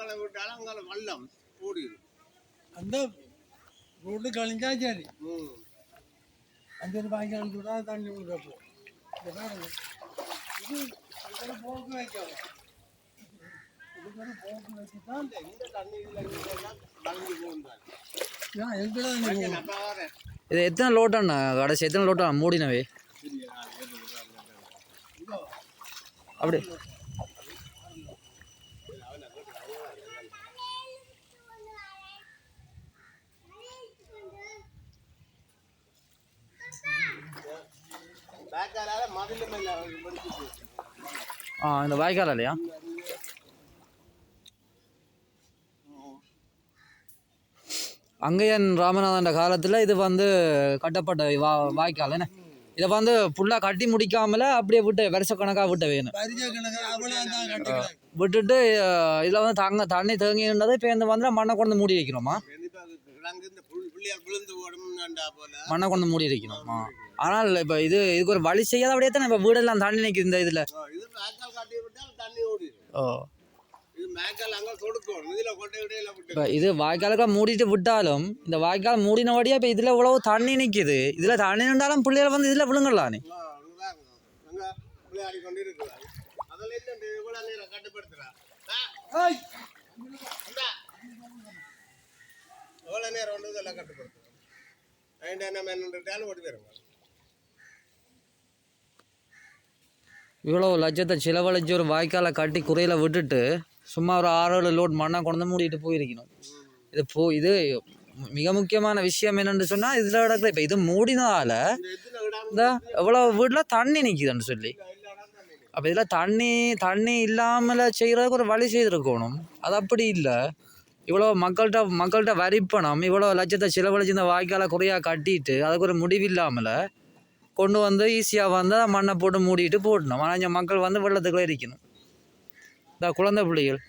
அங்கே விட்டாலும் அங்கே வெள்ளம் ஓடிடு அந்த ரோடு கழிஞ்சா சரி. அந்த ஒரு வாய்க்கால் கூட தண்ணி விடுறப்போ இது போக்கு வைக்கணும். இது எத்தனை லோட்டாண்ணா கடைசி எத்தனை லோட்டா மூடினவே. அப்படி ஆ இந்த வாய்க்கால் இல்லையா அங்கையன் ராமநாதன் காலத்தில் இது வந்து கட்டப்பட்ட வா வாய்க்கால் என்ன? இதை வந்து ஃபுல்லாக கட்டி முடிக்காமல அப்படியே விட்டு வருஷக்கணக்காக விட்ட வேணும். விட்டுட்டு இதில் வந்து தங்க தண்ணி தேங்கினதை இப்போ இந்த வந்து மண்ணை கொண்டு மூடி வைக்கணுமா மண்ணை கொண்டு மூடி வைக்கணுமா ஆனால் இப்போ இது இதுக்கு ஒரு வழி செய்யாத அப்படியே தானே இப்போ வீடெல்லாம் தண்ணி நிற்குது இந்த இதில். ஓ, இப்போ இது வாய்க்காலுக்கு மூடிட்டு விட்டாலும் இந்த வாய்க்கால் மூடினபடியாக இப்போ இதில் இவ்வளவு தண்ணி நிற்கிது இதில் தண்ணி நின்றாலும் பிள்ளைகள் வந்து இதில் விழுங்கலானே அதில் என்ன இவ்வளோ நேரம் கட்டுப்படுத்துறா ஆ, இந்தா. எவ்வளோ நல்லா வந்து இதெல்லாம் கட்டுப்படுத்துறோம் ரெண்டு என்ன மென்னுட்டாலும் ஓடி இவ்வளோ லட்சத்தை செலவழிச்சு ஒரு வாய்க்காலை கட்டி குறையில விட்டுட்டு சும்மா ஒரு ஆறு ஏழு லோட் மண்ணை கொண்டு மூடிட்டு போயிருக்கணும். இது போ இது மிக முக்கியமான விஷயம் என்னன்னு சொன்னால் இதில் இடத்துல இப்போ இது மூடினதால இந்த எவ்வளவு விடாம இந்த எவ்வளோ வீட்டில் தண்ணி நிற்கிதுன்னு சொல்லி. அப்போ இதில் தண்ணி தண்ணி இல்லாமல் செய்கிறதுக்கு ஒரு வழி செய்திருக்கணும். அது அப்படி இல்லை. இவ்வளோ மக்கள்கிட்ட மக்கள்கிட்ட வரி பணம் இவ்வளோ லட்சத்தை செலவழிச்சு இந்த வாய்க்காலை குறையாக கட்டிட்டு அதுக்கு ஒரு முடிவில்லாமல் கொண்டு வந்து ஈஸியாக வந்து மண்ணை போட்டு மூடிட்டு போடணும். ஆனால் இங்க மக்கள் வந்து வெள்ளத்துக்குள்ளே இருக்கணும். இந்த குழந்தை பிள்ளைகள்.